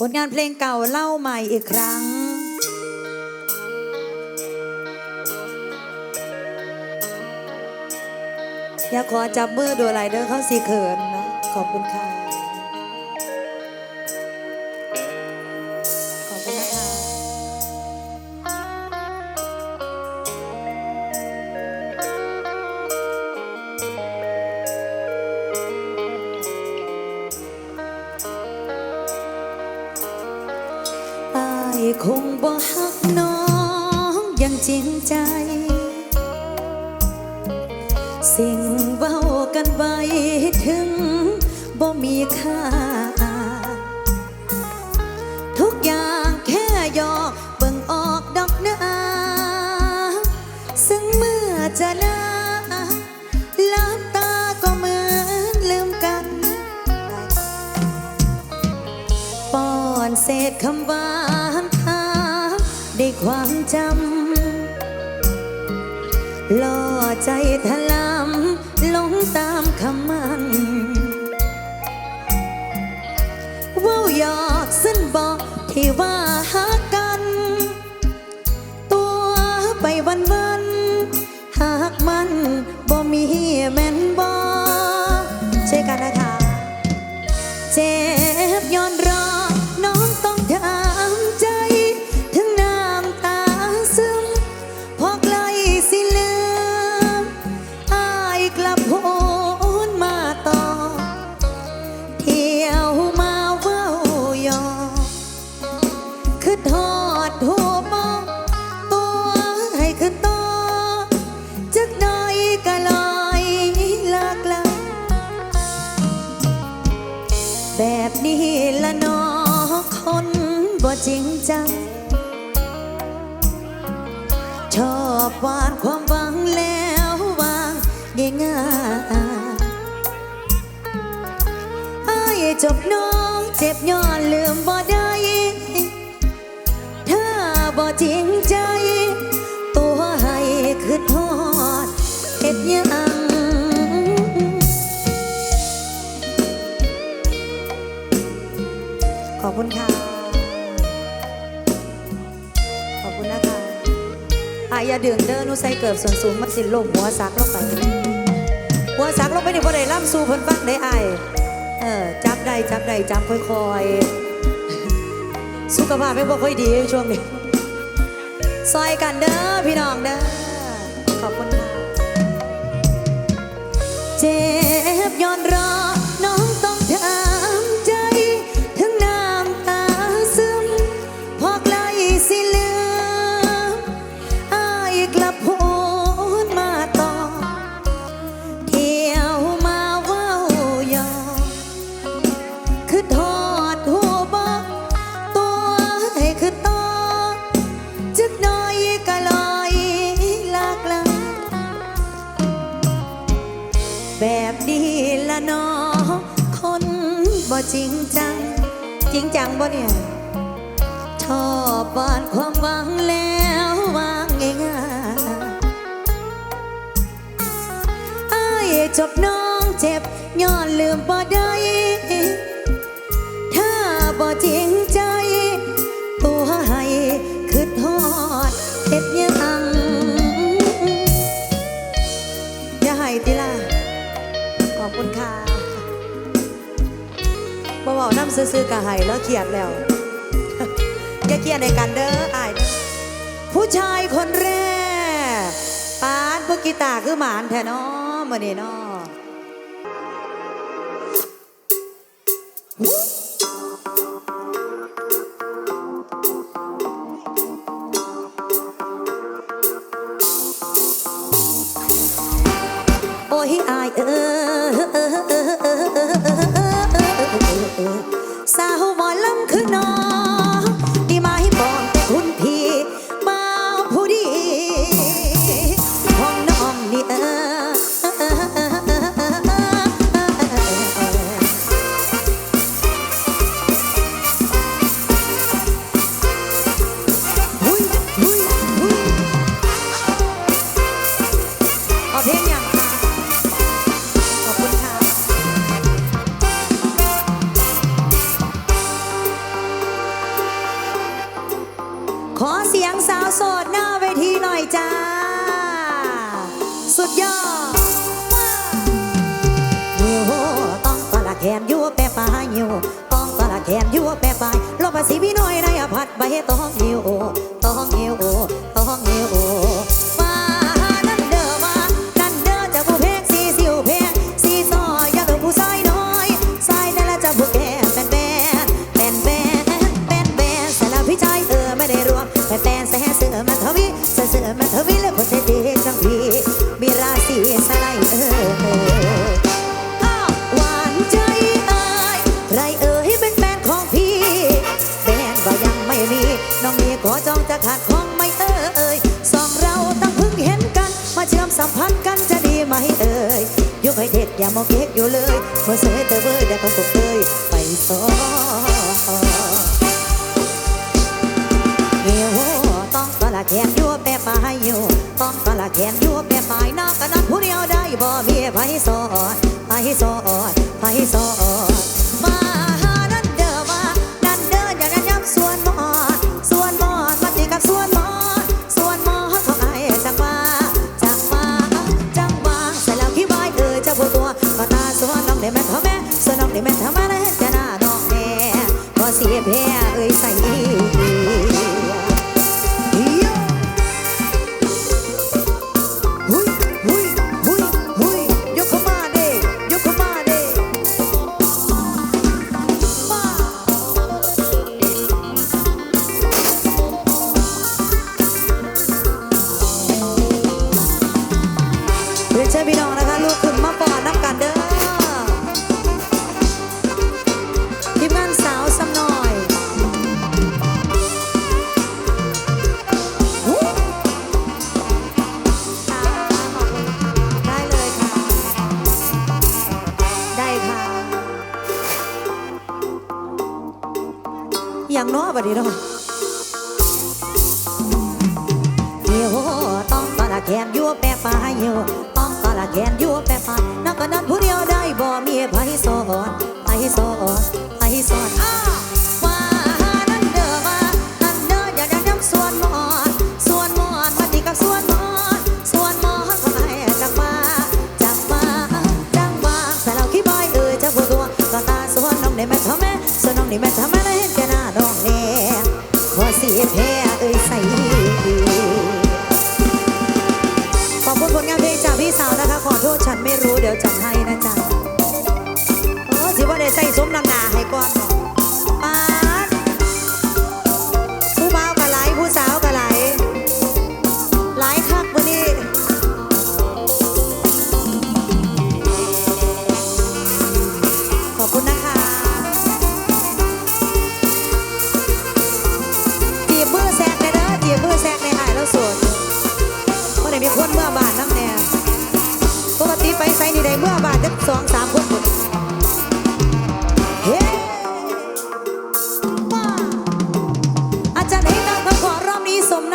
ผลงานเพลงเก่าเล่าใหม่อีกครั้ง อยากขอจับมือดูไลเดอร์เข้าสีเขินนะขอบคุณค่ะ คงบ่ฮักน้องอย่างจริงใจ สิ่งเว้ากันไว้ถึงบ่มีค่า ความจำล่อใจทะลำหลงตามคำมันว้าวยอกสิ้นบอกที่ว่าางง่ายอายจบน้องเจ็บย้อนลืมบ่ได้ถ้าบ่จริงใจ ตัวให้คือทอดเห็ดยังขอบคุณค่ะ ขอบคุณนะคะอายาดื่มเด้อหนุใส่เกิบส่วนสูงมันสิลมหัวซักลงหัวซักลงไป นี่บ่ได้ล่ำสู่เพิ่นฟังได้อายเออจับได้จับได้จับค่อยๆ สุขภาพไม่บ่ค่อยดีช่วงนี้ซอยกันเด้อพี่น้องเด้อขอบคุณค่ะเจ็บย้อนรอ จริงจัง จริงจังบ่เนี่ยชอบวานความหวังแล้ววางง่ายๆอายจบน้องเจ็บย้อนลืมบ่ได้ ถ้าบ่จริงใจ ตัวให้คือทอดเฮ็ดยัง ซื้อๆกะให้แล้วเขียดแล้วอย่าเขียดในกันเด้ออายผู้ชายคนแรกปานพวกกีตาคือหมานแท้นาะมื้อนี้นาะโอ้ยอายเออัมพันธ์กันจะดีไหมเอ่ยยกให้เด็กอย่ามองเก็กอยู่เลยเมื่อเสยเตอเบอร์ได้ก็ปกบเตยไปต่อเยวต้องตลาแขนยัวแปรปายอยู่ต้องตลาแข็งยัวแปรปายนอกกันนัดผู้เดียวได้บ่มีไผสอดไผสอดไผสอดมาหานั่นเด้อมานั่นเด้ออย่านั้นย้ำส่วนมอดส่วนมอดมาตีกับส่วนมอ ได้แม่ทำแม่สนองได้แม่ทำอะไรแต่หน้าน้องแม่พอเสียแพ้เอ้ยใส่ மாறிடும்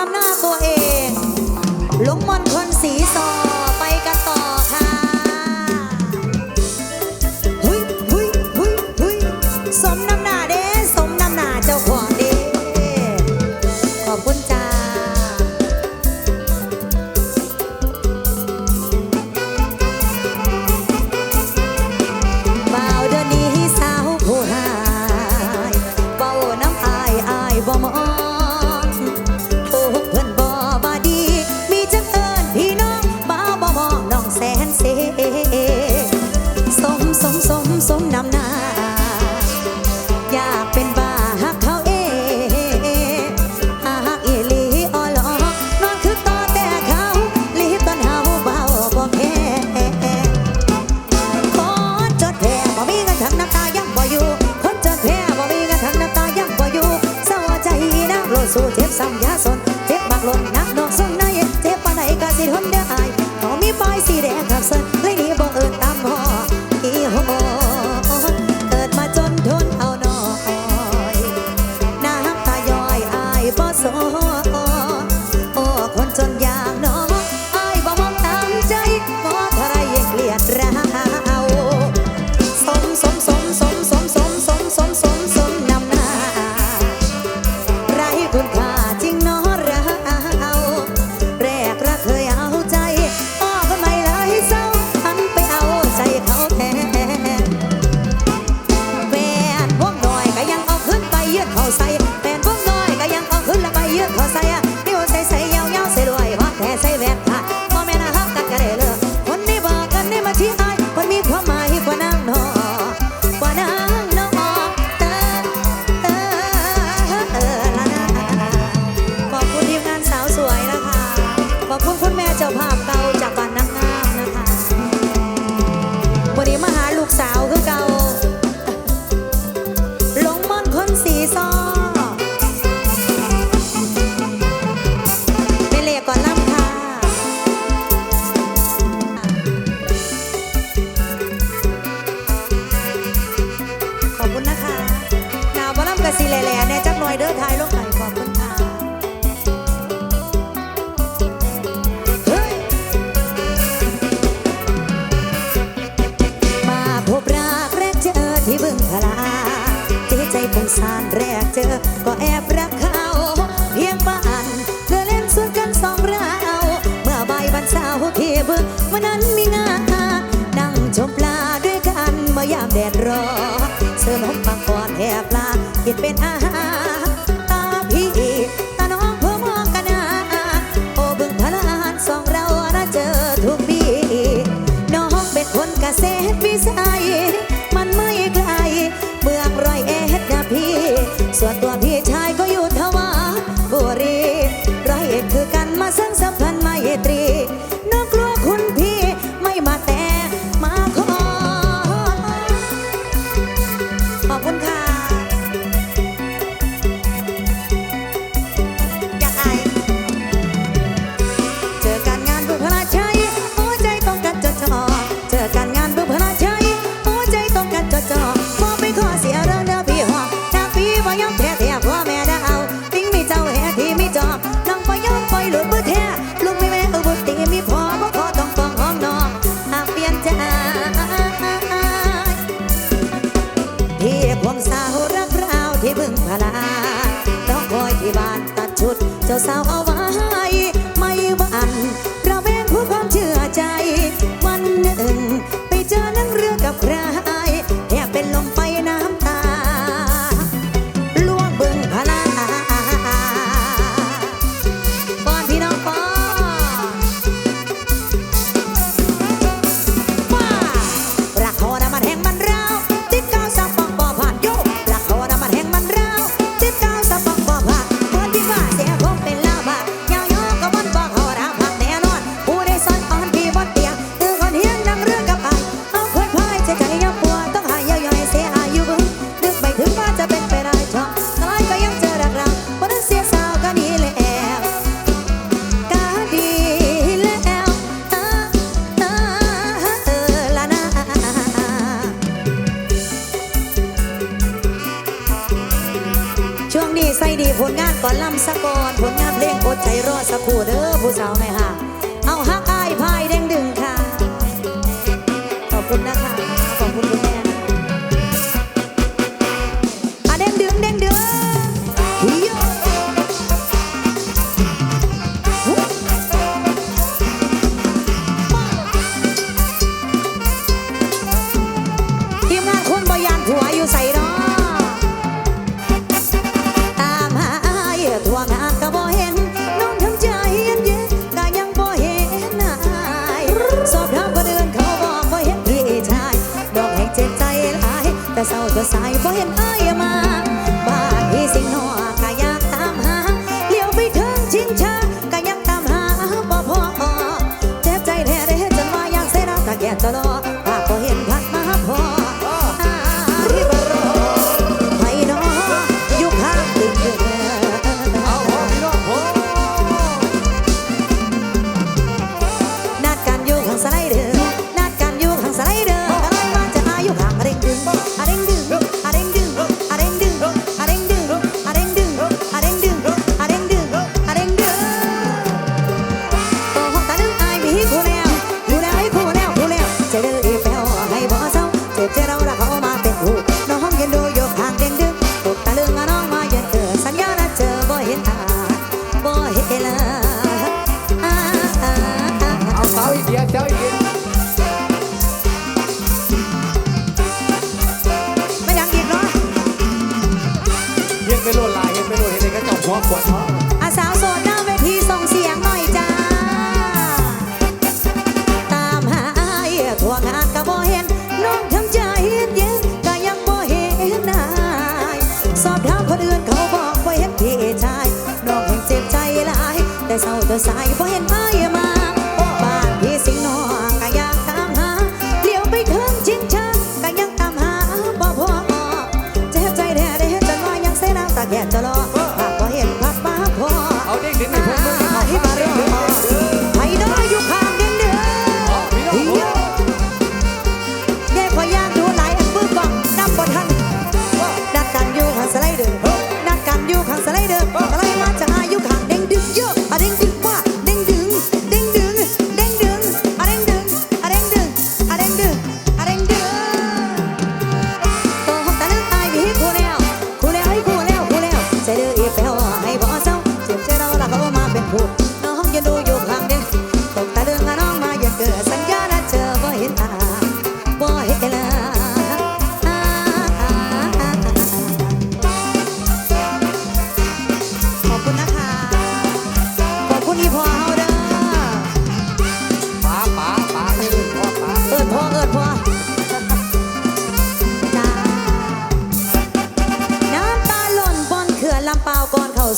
นำหน้าตัวเอง wonder I sao cứ câu มืองพลาใจใจผงสารแรกเจอ ก็แอบรักเขาเพียงปานเธอเล่นสวนกันสองเราเมื่อใบวันสาวเทีบึกวันนั้นมีงานั่งชมปลาด้วยกันเมื่อยามแดดรอเสื้อลมปังกอนแอบลากินเป็นอาหารตาพี่ตาน้องเพื่อมองกันนาโอบึงพลานสองเราน่าเจอทุกปีน้องเป็นคนกเกษตรวิสัย ผลงานก่อนลำสะกอนผลงานเพลงอดใจรอสักครู่เด้อผู้สาวแม่ห่าเอาฮักอายพายเด้งดึงค่ะ ขอบคุณนะคะ Oh. เศร้าตัวสายพอเห็นไหม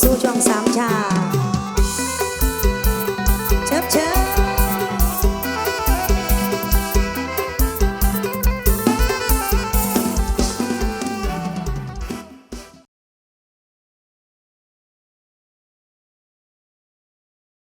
สู่ช่องสามชา